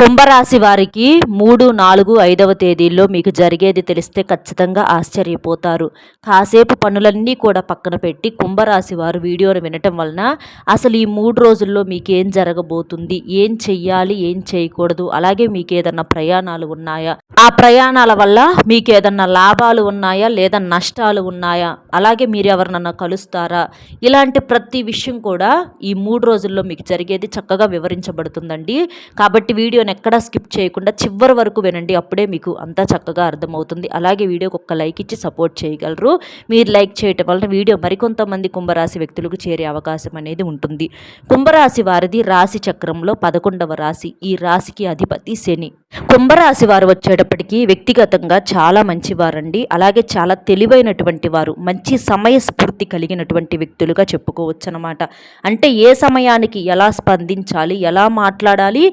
కుంభరాశి వారికి మూడు నాలుగు ఐదవ తేదీల్లో మీకు జరిగేది తెలిస్తే ఖచ్చితంగా ఆశ్చర్యపోతారు. కాసేపు పనులన్నీ కూడా పక్కన పెట్టి కుంభరాశి వారు వీడియోను వినటం వలన అసలు ఈ మూడు రోజుల్లో మీకు ఏం జరగబోతుంది? ఏం చెయ్యాలి? ఏం చేయకూడదు? అలాగే మీకు ఏదన్నా ప్రయాణాలు ఉన్నాయా? ఆ ప్రయాణాల వల్ల మీకు ఏదన్నా లాభాలు ఉన్నాయా? లేదా నష్టాలు ఉన్నాయా? అలాగే మీరు ఎవరినన్నా కలుస్తారా? ఇలాంటి ప్రతి విషయం కూడా ఈ మూడు రోజుల్లో మీకు జరిగేది చక్కగా వివరించబడుతుందండి. కాబట్టి వీడియోని ఎక్కడా స్కిప్ చేయకుండా చివరి వరకు వినండి. అప్పుడే మీకు అంతా చక్కగా అర్థమవుతుంది. అలాగే వీడియోకి ఒక్క లైక్ ఇచ్చి సపోర్ట్ చేయగలరు. మీరు లైక్ చేయటం వలన వీడియో మరికొంతమంది కుంభరాశి వ్యక్తులకు చేరే అవకాశం అనేది ఉంటుంది. కుంభరాశి వారిది రాశి చక్రంలో పదకొండవ రాశి. ఈ రాశికి అధిపతి శని. కుంభరాశి వారు వచ్చేటప్పటికి వ్యక్తిగతంగా చాలా మంచివారండి. అలాగే చాలా తెలివైనటువంటి వారు మంచి సమయస్ఫూర్తి కలిగినటువంటి వ్యక్తులుగా చెప్పుకోవచ్చు అనమాట అంటే ఏ సమయానికి ఎలా స్పందించాలి ఎలా మాట్లాడాలి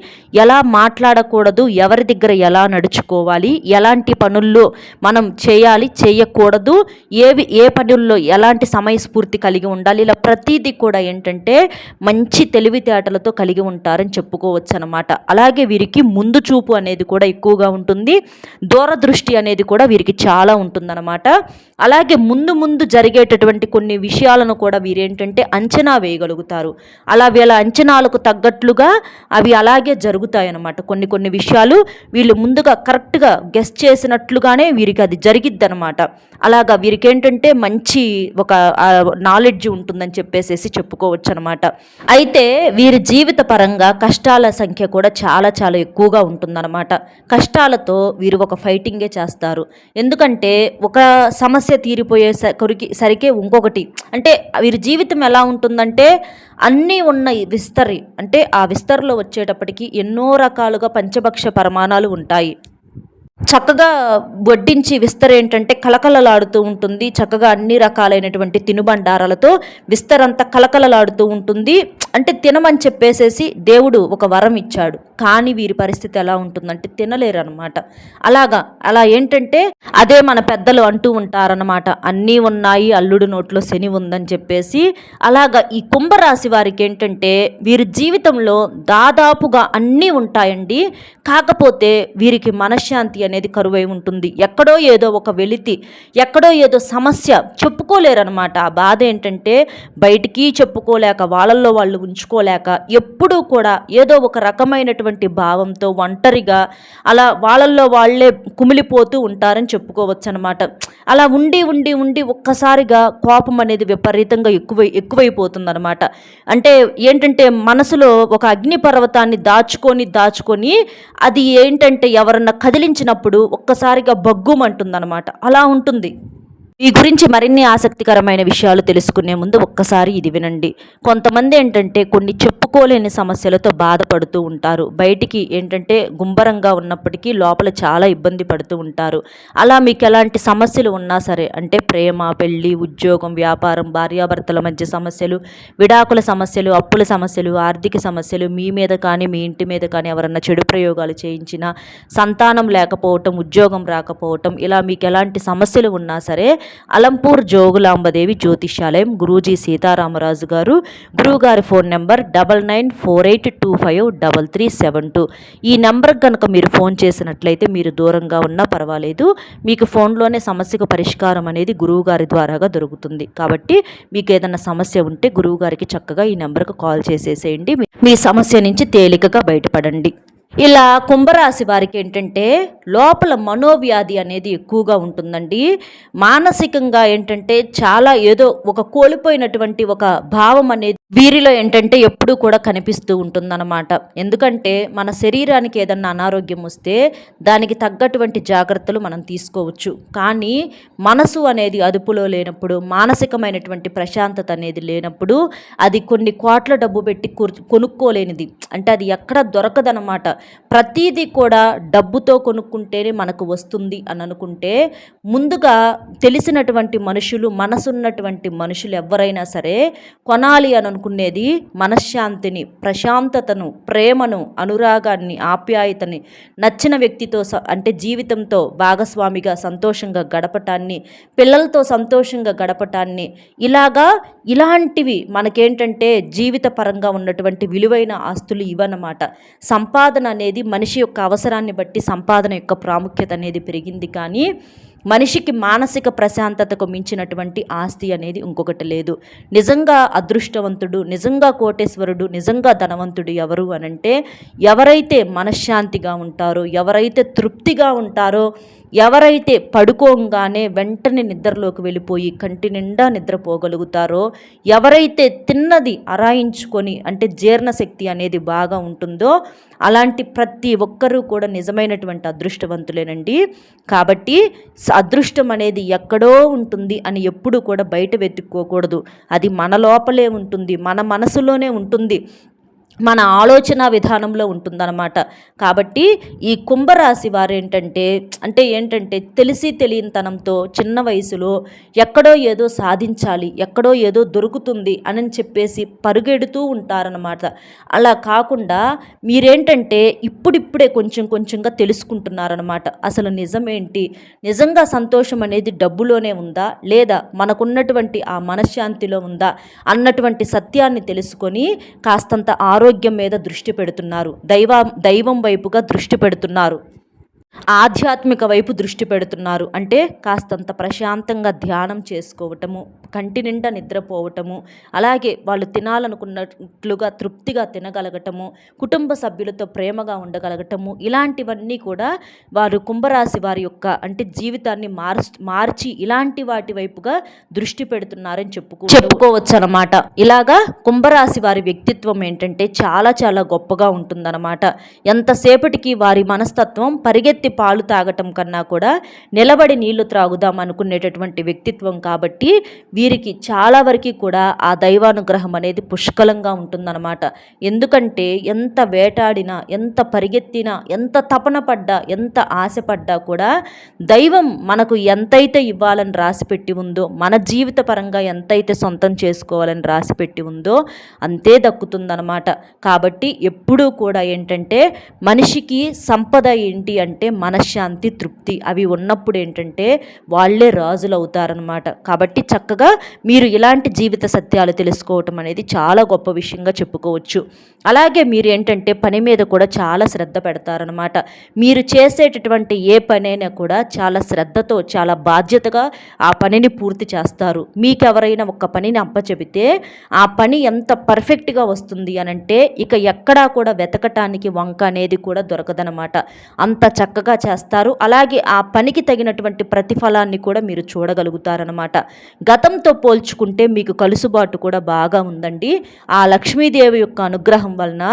ఎలా మా మాట్లాడకూడదు ఎవరి దగ్గర ఎలా నడుచుకోవాలి ఎలాంటి పనుల్లో మనం చేయాలి చేయకూడదు ఏవి ఏ పనుల్లో ఎలాంటి సమయస్ఫూర్తి కలిగి ఉండాలి ఇలా ప్రతిదీ కూడా ఏంటంటే మంచి తెలివితేటలతో కలిగి ఉంటారని చెప్పుకోవచ్చు అనమాట అలాగే వీరికి ముందు చూపు అనేది కూడా ఎక్కువగా ఉంటుంది దూరదృష్టి అనేది కూడా వీరికి చాలా ఉంటుందన్నమాట. అలాగే ముందు ముందు జరిగేటటువంటి కొన్ని విషయాలను కూడా వీరేంటంటే అంచనా వేయగలుగుతారు. అలా వీళ్ళ అంచనాలకు తగ్గట్లుగా అవి అలాగే జరుగుతాయన్నమాట. కొన్ని కొన్ని విషయాలు వీళ్ళు ముందుగా కరెక్ట్గా గెస్ చేసినట్లుగానే వీరికి అది జరిగిద్ది అనమాట అలాగా వీరికి ఏంటంటే మంచి ఒక నాలెడ్జ్ ఉంటుందని చెప్పేసి చెప్పుకోవచ్చు అనమాట అయితే వీరి జీవిత పరంగా కష్టాల సంఖ్య కూడా చాలా చాలా ఎక్కువగా ఉంటుందన్నమాట. కష్టాలతో వీరు ఒక ఫైటింగే చేస్తారు. ఎందుకంటే ఒక సమస్య తీరిపోయే కొరికి సరికే ఇంకొకటి. అంటే వీరి జీవితం ఎలా ఉంటుందంటే అన్నీ ఉన్న విస్తరి అంటే ఆ విస్తరిలో వచ్చేటప్పటికి ఎన్నో రకాలుగా పంచభక్ష పరమాణాలు ఉంటాయి. చక్కగా వడ్డించి విస్తర ఏంటంటే కలకలలాడుతూ ఉంటుంది. చక్కగా అన్ని రకాలైనటువంటి తినుబండారాలతో విస్తరంతా కలకలలాడుతూ ఉంటుంది. అంటే తినమని చెప్పేసేసి దేవుడు ఒక వరం ఇచ్చాడు. కానీ వీరి పరిస్థితి ఎలా ఉంటుందంటే తినలేరు అనమాట అలాగా అలా ఏంటంటే అదే మన పెద్దలు అంటూ ఉంటారనమాట అన్నీ ఉన్నాయి అల్లుడు నోట్లో శని ఉందని చెప్పేసి. అలాగా ఈ కుంభరాశి వారికి ఏంటంటే వీరి జీవితంలో దాదాపుగా అన్నీ ఉంటాయండి. కాకపోతే వీరికి మనశ్శాంతి అనేది అనేది కరువై ఉంటుంది. ఎక్కడో ఏదో ఒక వెలితి ఎక్కడో ఏదో సమస్య చెప్పుకోలేరనమాట ఆ బాధ ఏంటంటే బయటికి చెప్పుకోలేక వాళ్ళల్లో వాళ్ళు ఉంచుకోలేక ఎప్పుడూ కూడా ఏదో ఒక రకమైనటువంటి భావంతో ఒంటరిగా అలా వాళ్ళల్లో వాళ్ళే కుమిలిపోతూ ఉంటారని చెప్పుకోవచ్చు అనమాట అలా ఉండి ఉండి ఉండి ఒక్కసారిగా కోపం అనేది విపరీతంగా ఎక్కువ ఎక్కువైపోతుంది అనమాట అంటే ఏంటంటే మనసులో ఒక అగ్నిపర్వతాన్ని దాచుకొని దాచుకొని అది ఏంటంటే ఎవరన్నా కదిలించినప్పుడు ఒక్కసారిగా బగ్గుమంటుందన్నమాట అలా ఉంటుంది. ఈ గురించి మరిన్ని ఆసక్తికరమైన విషయాలు తెలుసుకునే ముందు ఒక్కసారి ఇది వినండి. కొంతమంది ఏంటంటే కొన్ని చెప్పుకోలేని సమస్యలతో బాధపడుతూ ఉంటారు. బయటికి ఏంటంటే గుంబరంగా ఉన్నప్పటికీ లోపల చాలా ఇబ్బంది పడుతూ ఉంటారు. అలా మీకు ఎలాంటి సమస్యలు ఉన్నా సరే అంటే ప్రేమ పెళ్ళి ఉద్యోగం వ్యాపారం భార్యాభర్తల మధ్య సమస్యలు విడాకుల సమస్యలు అప్పుల సమస్యలు ఆర్థిక సమస్యలు మీ మీద కానీ మీ ఇంటి మీద కానీ ఎవరన్నా చెడు ప్రయోగాలు చేయించినా సంతానం లేకపోవటం ఉద్యోగం రాకపోవటం ఇలా మీకు ఎలాంటి సమస్యలు ఉన్నా సరే అలంపూర్ జోగులాంబదేవి జ్యోతిష్యాలయం గురూజీ సీతారామరాజు గారు. గురువుగారి phone number double nine four eight two five double three seven two. ఈ నెంబర్కి కనుక మీరు ఫోన్ చేసినట్లయితే మీరు దూరంగా ఉన్నా పర్వాలేదు. మీకు ఫోన్లోనే సమస్యకు పరిష్కారం అనేది గురువుగారి ద్వారాగా దొరుకుతుంది. కాబట్టి మీకు ఏదైనా సమస్య ఉంటే గురువుగారికి చక్కగా ఈ నెంబర్కి కాల్ చేసేసేయండి. మీ సమస్య నుంచి తేలికగా బయటపడండి. ఇలా కుంభరాశి వారికి ఏంటంటే లోపల మనోవ్యాధి అనేది ఎక్కువగా ఉంటుందండి. మానసికంగా ఏంటంటే చాలా ఏదో ఒక కోల్పోయినటువంటి ఒక భావం అనేది వీరిలో ఏంటంటే ఎప్పుడూ కూడా కనిపిస్తూ ఉంటుందన్నమాట. ఎందుకంటే మన శరీరానికి ఏదన్నా అనారోగ్యం వస్తే దానికి తగ్గటువంటి జాగ్రత్తలు మనం తీసుకోవచ్చు. కానీ మనసు అనేది అదుపులో లేనప్పుడు మానసికమైనటువంటి ప్రశాంతత అనేది లేనప్పుడు అది కొన్ని కోట్ల డబ్బు పెట్టి కొనుక్కోలేనిది. అంటే అది ఎక్కడ దొరకదనమాట ప్రతీది కూడా డబ్బుతో కొనుక్కుంటేనే మనకు వస్తుంది అని అనుకుంటే ముందుగా తెలిసినటువంటి మనుషులు మనసున్నటువంటి మనుషులు ఎవరైనా సరే కొనాలి అని అనుకునేది మనశ్శాంతిని ప్రశాంతతను ప్రేమను అనురాగాన్ని ఆప్యాయతని నచ్చిన వ్యక్తితో స అంటే జీవితంతో భాగస్వామిగా సంతోషంగా గడపటాన్ని పిల్లలతో సంతోషంగా గడపటాన్ని ఇలాగా ఇలాంటివి మనకేంటంటే జీవిత పరంగా ఉన్నటువంటి విలువైన ఆస్తులు ఇవన్నమాట సంపాదన అనేది మనిషి యొక్క అవసరాన్ని బట్టి సంపాదన యొక్క ప్రాముఖ్యత అనేది పెరిగింది కానీ మనిషికి మానసిక ప్రశాంతతకు మించినటువంటి ఆస్తి అనేది ఇంకొకటి లేదు. నిజంగా అదృష్టవంతుడు నిజంగా కోటేశ్వరుడు నిజంగా ధనవంతుడు ఎవరు అనంటే ఎవరైతే మనశ్శాంతిగా ఉంటారో ఎవరైతే తృప్తిగా ఉంటారో ఎవరైతే పడుకోగానే వెంటనే నిద్రలోకి వెళ్ళిపోయి కంటి నిండా నిద్రపోగలుగుతారో ఎవరైతే తిన్నది అరాయించుకొని అంటే జీర్ణశక్తి అనేది బాగా ఉంటుందో అలాంటి ప్రతి ఒక్కరూ కూడా నిజమైనటువంటి అదృష్టవంతులేనండి. కాబట్టి అదృష్టం అనేది ఎక్కడో ఉంటుంది అని ఎప్పుడు కూడా బయట వెతుక్కోకూడదు. అది మన లోపలే ఉంటుంది మన మనసులోనే ఉంటుంది. మన ఆలోచన విధానంలో ఉంటుందన్నమాట. కాబట్టి ఈ కుంభరాశి వారు ఏంటంటే అంటే ఏంటంటే తెలిసి తెలియనితనంతో చిన్న వయసులో ఎక్కడో ఏదో సాధించాలి ఎక్కడో ఏదో దొరుకుతుంది అని చెప్పేసి పరుగెడుతూ ఉంటారనమాట అలా కాకుండా మీరేంటంటే ఇప్పుడిప్పుడే కొంచెం కొంచెంగా తెలుసుకుంటున్నారనమాట అసలు నిజమేంటి? నిజంగా సంతోషం అనేది డబ్బులోనే ఉందా? లేదా మనకున్నటువంటి ఆ మనశ్శాంతిలో ఉందా? అన్నటువంటి సత్యాన్ని తెలుసుకొని కాస్తంత ఆరోగ్య ఆరోగ్యం మీద దృష్టి పెడుతున్నారు. దైవ దైవం వైపుగా దృష్టి పెడుతున్నారు. ఆధ్యాత్మిక వైపు దృష్టి పెడుతున్నారు. అంటే కాస్తంత ప్రశాంతంగా ధ్యానం చేసుకోవటము కంటి నిండా నిద్రపోవటము అలాగే వాళ్ళు తినాలనుకున్నట్లుగా తృప్తిగా తినగలగటము కుటుంబ సభ్యులతో ప్రేమగా ఉండగలగటము ఇలాంటివన్నీ కూడా వారు కుంభరాశి వారి యొక్క అంటే జీవితాన్ని మార్చి మార్చి ఇలాంటి వాటి వైపుగా దృష్టి పెడుతున్నారని చెప్పుకో చెప్పుకోవచ్చు అనమాట ఇలాగా కుంభరాశి వారి వ్యక్తిత్వం ఏంటంటే చాలా చాలా గొప్పగా ఉంటుందన్నమాట ఎంతసేపటికి వారి మనస్తత్వం పరిగెత్తి పాలు తాగటం కన్నా కూడా నిలబడి నీళ్ళు త్రాగుదాం అనుకునేటటువంటి వ్యక్తిత్వం కాబట్టి వీరికి చాలా వరకు కూడా ఆ దైవానుగ్రహం అనేది పుష్కలంగా ఉంటుందన్నమాట. ఎందుకంటే ఎంత వేటాడినా ఎంత పరిగెత్తినా ఎంత తపన పడ్డా ఎంత ఆశపడ్డా కూడా దైవం మనకు ఎంతైతే ఇవ్వాలని రాసిపెట్టి ఉందో మన జీవిత పరంగా ఎంతైతే సొంతం చేసుకోవాలని రాసిపెట్టి ఉందో అంతే దక్కుతుందన్నమాట. కాబట్టి ఎప్పుడూ కూడా ఏంటంటే మనిషికి సంపద ఏంటి అంటే మనశ్శాంతి తృప్తి అవి ఉన్నప్పుడు ఏంటంటే వాళ్ళే రాజులు అవుతారనమాట కాబట్టి చక్కగా మీరు ఇలాంటి జీవిత సత్యాలు తెలుసుకోవటం అనేది చాలా గొప్ప విషయంగా చెప్పుకోవచ్చు. అలాగే మీరు ఏంటంటే పని మీద కూడా చాలా శ్రద్ధ పెడతారనమాట మీరు చేసేటటువంటి ఏ పనైనా కూడా చాలా శ్రద్ధతో చాలా బాధ్యతగా ఆ పనిని పూర్తి చేస్తారు. మీకు ఎవరైనా ఒక పనిని అప్పచెబితే ఆ పని ఎంత పర్ఫెక్ట్గా వస్తుంది అనంటే ఇక ఎక్కడా కూడా వెతకటానికి వంక అనేది కూడా దొరకదనమాట అంత చక్కగా చేస్తారు. అలాగే ఆ పనికి తగినటువంటి ప్రతిఫలాన్ని కూడా మీరు చూడగలుగుతారనమాట గతంతో పోల్చుకుంటే మీకు కలుసుబాటు కూడా బాగా ఉందండి. ఆ లక్ష్మీదేవి యొక్క అనుగ్రహం వలన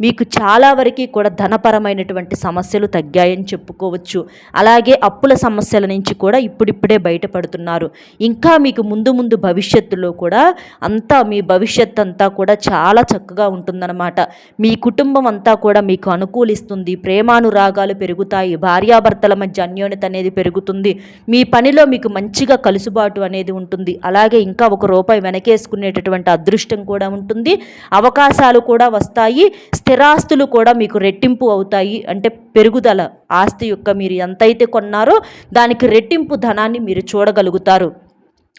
మీకు చాలా వరకు కూడా ధనపరమైనటువంటి సమస్యలు తగ్గాయని చెప్పుకోవచ్చు. అలాగే అప్పుల సమస్యల నుంచి కూడా ఇప్పుడిప్పుడే బయటపడుతున్నారు. ఇంకా మీకు ముందు ముందు భవిష్యత్తులో కూడా అంతా మీ భవిష్యత్ అంతా కూడా చాలా చక్కగా ఉంటుందన్నమాట. మీ కుటుంబం అంతా కూడా మీకు అనుకూలిస్తుంది. ప్రేమానురాగాలు పెరుగుతాయి. భార్యాభర్తల మధ్య అన్యోన్యత అనేది పెరుగుతుంది. మీ పనిలో మీకు మంచిగా కలుసుబాటు అనేది ఉంటుంది. అలాగే ఇంకా ఒక రూపాయి వెనకేసుకునేటటువంటి అదృష్టం కూడా ఉంటుంది. అవకాశాలు కూడా వస్తాయి. స్థిరాస్తులు కూడా మీకు రెట్టింపు అవుతాయి. అంటే పెరుగుదల ఆస్తి యొక్క మీరు ఎంతైతే కొన్నారో దానికి రెట్టింపు ధనాన్ని మీరు చూడగలుగుతారు.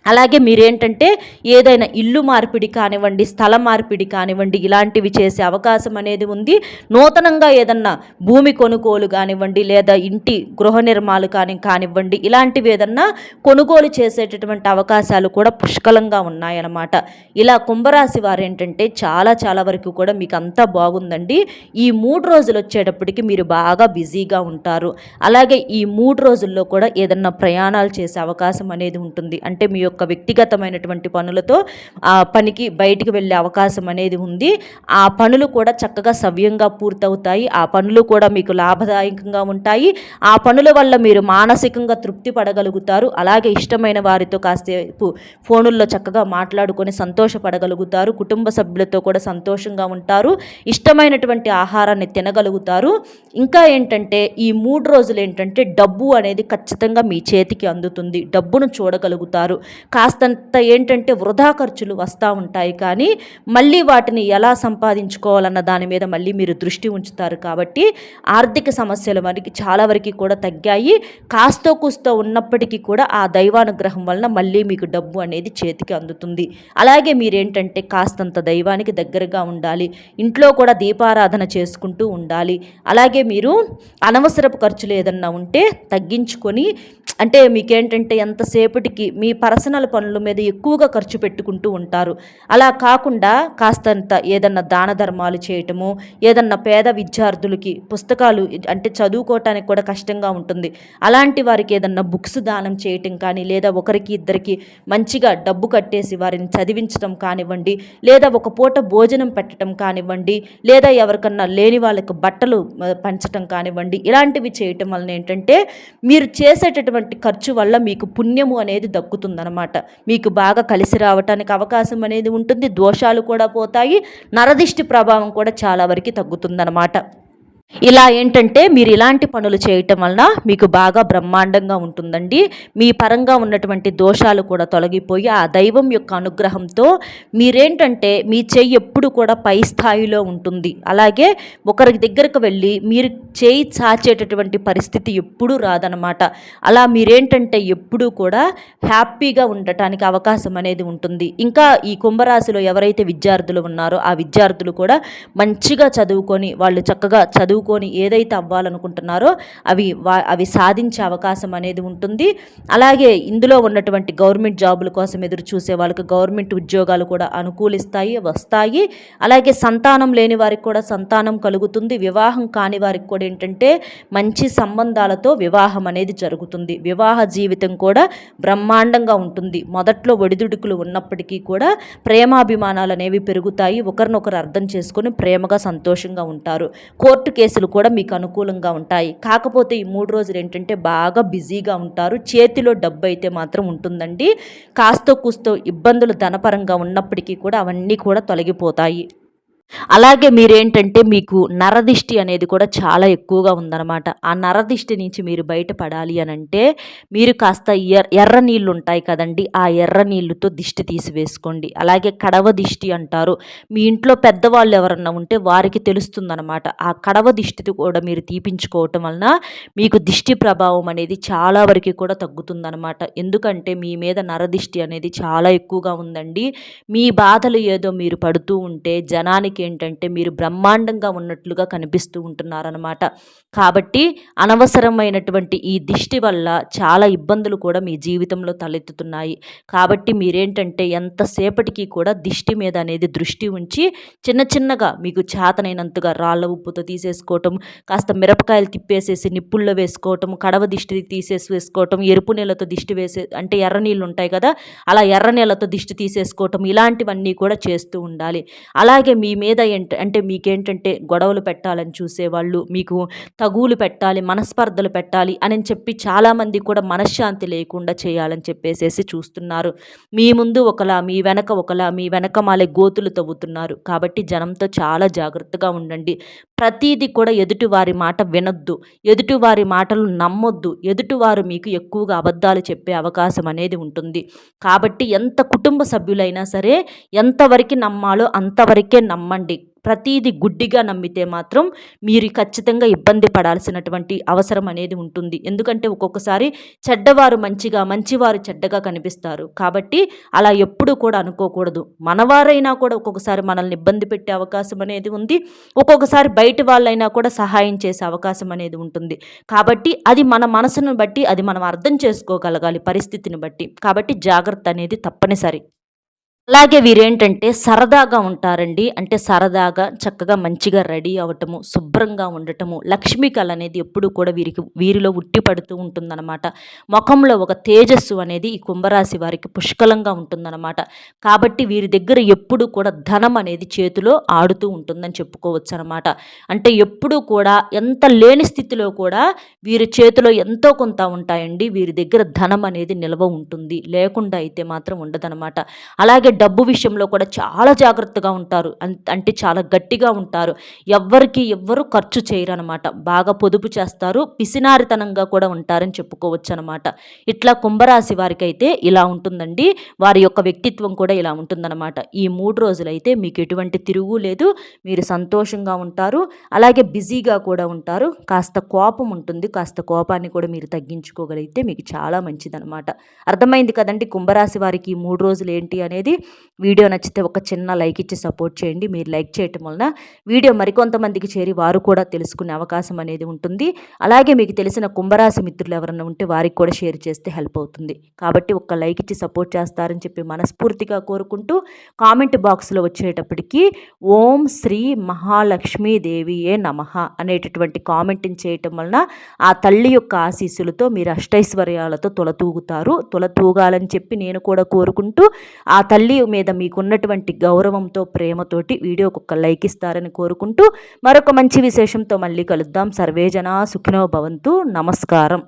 అలాగే మీరేంటంటే ఏదైనా ఇల్లు మార్పిడి కానివ్వండి స్థల మార్పిడి కానివ్వండి ఇలాంటివి చేసే అవకాశం అనేది ఉంది. నూతనంగా ఏదన్నా భూమి కొనుగోలు కానివ్వండి లేదా ఇంటి గృహ నిర్మాలు కానీ కానివ్వండి ఇలాంటివి ఏదన్నా కొనుగోలు చేసేటటువంటి అవకాశాలు కూడా పుష్కలంగా ఉన్నాయన్నమాట. ఇలా కుంభరాశి వారు ఏంటంటే చాలా చాలా వరకు కూడా మీకు అంతా బాగుందండి. ఈ మూడు రోజులు వచ్చేటప్పటికి మీరు బాగా బిజీగా ఉంటారు. అలాగే ఈ మూడు రోజుల్లో కూడా ఏదన్నా ప్రయాణాలు చేసే అవకాశం అనేది ఉంటుంది. అంటే మీ యొక్క వ్యక్తిగతమైనటువంటి పనులతో ఆ పనికి బయటికి వెళ్ళే అవకాశం అనేది ఉంది. ఆ పనులు కూడా చక్కగా సవ్యంగా పూర్తవుతాయి. ఆ పనులు కూడా మీకు లాభదాయకంగా ఉంటాయి. ఆ పనుల వల్ల మీరు మానసికంగా తృప్తి పడగలుగుతారు. అలాగే ఇష్టమైన వారితో కాసేపు ఫోనుల్లో చక్కగా మాట్లాడుకొని సంతోషపడగలుగుతారు. కుటుంబ సభ్యులతో కూడా సంతోషంగా ఉంటారు. ఇష్టమైనటువంటి ఆహారాన్ని తినగలుగుతారు. ఇంకా ఏంటంటే ఈ మూడు రోజులు ఏంటంటే డబ్బు అనేది ఖచ్చితంగా మీ చేతికి అందుతుంది. డబ్బును చూడగలుగుతారు. కాస్తంత ఏంటంటే వృధా ఖర్చులు వస్తూ ఉంటాయి కానీ మళ్ళీ వాటిని ఎలా సంపాదించుకోవాలన్న దాని మీద మళ్ళీ మీరు దృష్టి ఉంచుతారు కాబట్టి ఆర్థిక సమస్యలు మనకి చాలా వరకు కూడా తగ్గాయి. కాస్తో కూస్తో ఉన్నప్పటికీ కూడా ఆ దైవానుగ్రహం వలన మళ్ళీ మీకు డబ్బు అనేది చేతికి అందుతుంది. అలాగే మీరేంటంటే కాస్తంత దైవానికి దగ్గరగా ఉండాలి. ఇంట్లో కూడా దీపారాధన చేసుకుంటూ ఉండాలి. అలాగే మీరు అనవసరపు ఖర్చులు ఏదన్నా ఉంటే తగ్గించుకొని అంటే మీకేంటంటే ఎంతసేపటికి మీ పర్సనల్ పనుల మీద ఎక్కువగా ఖర్చు పెట్టుకుంటూ ఉంటారు. అలా కాకుండా కాస్తంత ఏదన్నా దాన ధర్మాలు చేయటము ఏదన్నా పేద విద్యార్థులకి పుస్తకాలు అంటే చదువుకోవటానికి కూడా కష్టంగా ఉంటుంది. అలాంటి వారికి ఏదన్నా బుక్స్ దానం చేయటం కానీ లేదా ఒకరికి ఇద్దరికి మంచిగా డబ్బు కట్టేసి వారిని చదివించడం కానివ్వండి లేదా ఒక పూట భోజనం పెట్టడం కానివ్వండి లేదా ఎవరికన్నా లేని వాళ్ళకి బట్టలు పంచటం కానివ్వండి ఇలాంటివి చేయటం వలన ఏంటంటే మీరు చేసేటటువంటి ఖర్చు వల్ల మీకు పుణ్యము అనేది దక్కుతుందనమాట మీకు బాగా కలిసి రావటానికి అవకాశం అనేది ఉంటుంది దోషాలు కూడా పోతాయి నరదిష్టి ప్రభావం కూడా చాలా వరకు తగ్గుతుందనమాట ఇలా ఏంటంటే మీరు ఇలాంటి పనులు చేయటం వలన మీకు బాగా బ్రహ్మాండంగా ఉంటుందండి. మీ పరంగా ఉన్నటువంటి దోషాలు కూడా తొలగిపోయి ఆ దైవం యొక్క అనుగ్రహంతో మీరేంటంటే మీ చేయి ఎప్పుడు కూడా పై స్థాయిలో ఉంటుంది. అలాగే ఒకరి దగ్గరకు వెళ్ళి మీరు చేయి చాచేటటువంటి పరిస్థితి ఎప్పుడూ రాదనమాట అలా మీరేంటంటే ఎప్పుడూ కూడా హ్యాపీగా ఉండటానికి అవకాశం అనేది ఉంటుంది. ఇంకా ఈ కుంభరాశిలో ఎవరైతే విద్యార్థులు ఉన్నారో ఆ విద్యార్థులు కూడా మంచిగా చదువుకొని వాళ్ళు చక్కగా చదువు చదువుకొని ఏదైతే అవ్వాలనుకుంటున్నారో అవి వా అవి సాధించే అవకాశం అనేది ఉంటుంది. అలాగే ఇందులో ఉన్నటువంటి గవర్నమెంట్ జాబుల కోసం ఎదురు చూసే వాళ్ళకి గవర్నమెంట్ ఉద్యోగాలు కూడా అనుకూలిస్తాయి వస్తాయి. అలాగే సంతానం లేని వారికి కూడా సంతానం కలుగుతుంది. వివాహం కాని వారికి కూడా ఏంటంటే మంచి సంబంధాలతో వివాహం అనేది జరుగుతుంది. వివాహ జీవితం కూడా బ్రహ్మాండంగా ఉంటుంది. మొదట్లో ఒడిదుడుకులు ఉన్నప్పటికీ కూడా ప్రేమాభిమానాలు అనేవి పెరుగుతాయి. ఒకరినొకరు అర్థం చేసుకొని ప్రేమగా సంతోషంగా ఉంటారు. కోర్టు కేసు కేసులు కూడా మీకు అనుకూలంగా ఉంటాయి. కాకపోతే ఈ మూడు రోజులు ఏంటంటే బాగా బిజీగా ఉంటారు. చేతిలో డబ్బు అయితే మాత్రం ఉంటుందండి. కాస్తో కూస్తో ఇబ్బందులు ధనపరంగా ఉన్నప్పటికీ కూడా అవన్నీ కూడా తొలగిపోతాయి. అలాగే మీరేంటంటే మీకు నరదిష్టి అనేది కూడా చాలా ఎక్కువగా ఉందన్నమాట. ఆ నరదిష్టి నుంచి మీరు బయటపడాలి అని అంటే మీరు కాస్త ఎర్ర ఎర్ర నీళ్ళు ఉంటాయి కదండి ఆ ఎర్ర నీళ్ళతో దిష్టి తీసివేసుకోండి. అలాగే కడవ దిష్టి అంటారు. మీ ఇంట్లో పెద్దవాళ్ళు ఎవరన్నా ఉంటే వారికి తెలుస్తుందన్నమాట. ఆ కడవ దిష్టి కూడా మీరు తీపించుకోవటం వలన మీకు దిష్టి ప్రభావం అనేది చాలా వరకు కూడా తగ్గుతుందన్నమాట. ఎందుకంటే మీ మీద నరదిష్టి అనేది చాలా ఎక్కువగా ఉందండి. మీ బాధలు ఏదో మీరు పడుతూ ఉంటే జనానికి ఏంటంటే మీరు బ్రహ్మాండంగా ఉన్నట్లుగా కనిపిస్తూ ఉంటున్నారనమాట కాబట్టి అనవసరమైనటువంటి ఈ దిష్టి వల్ల చాలా ఇబ్బందులు కూడా మీ జీవితంలో తలెత్తుతున్నాయి. కాబట్టి మీరేంటంటే ఎంతసేపటికి కూడా దిష్టి మీద అనేది దృష్టి ఉంచి చిన్న చిన్నగా మీకు చేతనైనంతగా రాళ్ళ ఉప్పుతో తీసేసుకోవటం కాస్త మిరపకాయలు తిప్పేసేసి నిప్పుల్లో వేసుకోవటం కడవ దిష్టి తీసేసి వేసుకోవటం ఎరుపు నీళ్ళతో దిష్టి వేసే అంటే ఎర్ర నీళ్ళు ఉంటాయి కదా అలా ఎర్ర నీళ్ళతో దిష్టి తీసేసుకోవటం ఇలాంటివన్నీ కూడా చేస్తూ ఉండాలి. అలాగే మీ మీద ఏంట అంటే మీకేంటంటే గొడవలు పెట్టాలని చూసేవాళ్ళు మీకు తగువులు పెట్టాలి మనస్పర్ధలు పెట్టాలి అని చెప్పి చాలామంది కూడా మనశ్శాంతి లేకుండా చేయాలని చెప్పేసేసి చూస్తున్నారు. మీ ముందు ఒకలా మీ వెనక ఒకలా మీ వెనక మాలే గోతులు తవ్వుతున్నారు. కాబట్టి జనంతో చాలా జాగ్రత్తగా ఉండండి. ప్రతీది కూడా ఎదుటివారి మాట వినొద్దు. ఎదుటివారి మాటలు నమ్మొద్దు. ఎదుటివారు మీకు ఎక్కువగా అబద్ధాలు చెప్పే అవకాశం అనేది ఉంటుంది. కాబట్టి ఎంత కుటుంబ సభ్యులైనా సరే ఎంతవరకు నమ్మాలో అంతవరకే నమ్మండి. ప్రతీది గుడ్డిగా నమ్మితే మాత్రం మీరు ఖచ్చితంగా ఇబ్బంది పడాల్సినటువంటి అవసరం అనేది ఉంటుంది. ఎందుకంటే ఒక్కొక్కసారి చెడ్డవారు మంచిగా మంచివారు చెడ్డగా కనిపిస్తారు. కాబట్టి అలా ఎప్పుడూ కూడా అనుకోకూడదు. మనవారైనా కూడా ఒక్కొక్కసారి మనల్ని ఇబ్బంది పెట్టే అవకాశం అనేది ఉంది. ఒక్కొక్కసారి బయట వాళ్ళైనా కూడా సహాయం చేసే అవకాశం అనేది ఉంటుంది. కాబట్టి అది మన మనసును బట్టి అది మనం అర్థం చేసుకోగలగాలి పరిస్థితిని బట్టి. కాబట్టి జాగ్రత్త అనేది తప్పనిసరి. అలాగే వీరేంటంటే సరదాగా ఉంటారండి. అంటే సరదాగా చక్కగా మంచిగా రెడీ అవ్వటము శుభ్రంగా ఉండటము లక్ష్మీ కళ అనేది ఎప్పుడు కూడా వీరికి వీరిలో ఉట్టిపడుతూ ఉంటుందన్నమాట. ముఖంలో ఒక తేజస్సు అనేది ఈ కుంభరాశి వారికి పుష్కలంగా ఉంటుందన్నమాట. కాబట్టి వీరి దగ్గర ఎప్పుడు కూడా ధనం అనేది చేతిలో ఆడుతూ ఉంటుందని చెప్పుకోవచ్చు అనమాట అంటే ఎప్పుడు కూడా ఎంత లేని స్థితిలో కూడా వీరి చేతిలో ఎంతో కొంత ఉంటాయండి. వీరి దగ్గర ధనం అనేది నిల్వ ఉంటుంది. లేకుండా అయితే మాత్రం ఉండదనమాట అలాగే డబ్బు విషయంలో కూడా చాలా జాగ్రత్తగా ఉంటారు. అన్- అంటే చాలా గట్టిగా ఉంటారు. ఎవ్వరికి ఎవ్వరు ఖర్చు చేయరు అనమాట బాగా పొదుపు చేస్తారు. పిసినారితనంగా కూడా ఉంటారని చెప్పుకోవచ్చు అనమాట ఇట్లా కుంభరాశి వారికి అయితే ఇలా ఉంటుందండి. వారి యొక్క వ్యక్తిత్వం కూడా ఇలా ఉంటుందన్నమాట. ఈ మూడు రోజులైతే మీకు ఎటువంటి తిరుగు లేదు. మీరు సంతోషంగా ఉంటారు. అలాగే బిజీగా కూడా ఉంటారు. కాస్త కోపం ఉంటుంది. కాస్త కోపాన్ని కూడా మీరు తగ్గించుకోగలిగితే మీకు చాలా మంచిదన్నమాట. అర్థమైంది కదండి కుంభరాశి వారికి ఈ మూడు రోజులు ఏంటి అనేది? వీడియో నచ్చితే ఒక చిన్న లైక్ ఇచ్చి సపోర్ట్ చేయండి. మీరు లైక్ చేయటం వలన వీడియో మరికొంతమందికి చేరి వారు కూడా తెలుసుకునే అవకాశం అనేది ఉంటుంది. అలాగే మీకు తెలిసిన కుంభరాశి మిత్రులు ఎవరైనా ఉంటే వారికి కూడా షేర్ చేస్తే హెల్ప్ అవుతుంది. కాబట్టి ఒక లైక్ ఇచ్చి సపోర్ట్ చేస్తారని చెప్పి మనస్ఫూర్తిగా కోరుకుంటూ కామెంట్ బాక్స్లో వచ్చేటప్పటికి ఓం శ్రీ మహాలక్ష్మీదేవియే నమః అనేటటువంటి కామెంట్ని చేయటం వలన ఆ తల్లి యొక్క ఆశీస్సులతో మీరు అష్టైశ్వర్యాలతో తొలతూగుతారు. తొలతూగాలని చెప్పి నేను కూడా కోరుకుంటూ ఆ తల్లి తల్లి మీద మీకున్నటువంటి గౌరవంతో ప్రేమతోటి వీడియోకి ఒక లైక్ ఇస్తారని కోరుకుంటూ మరొక మంచి విశేషంతో మళ్ళీ కలుద్దాం. సర్వేజన సుఖినో భవంతు. నమస్కారం.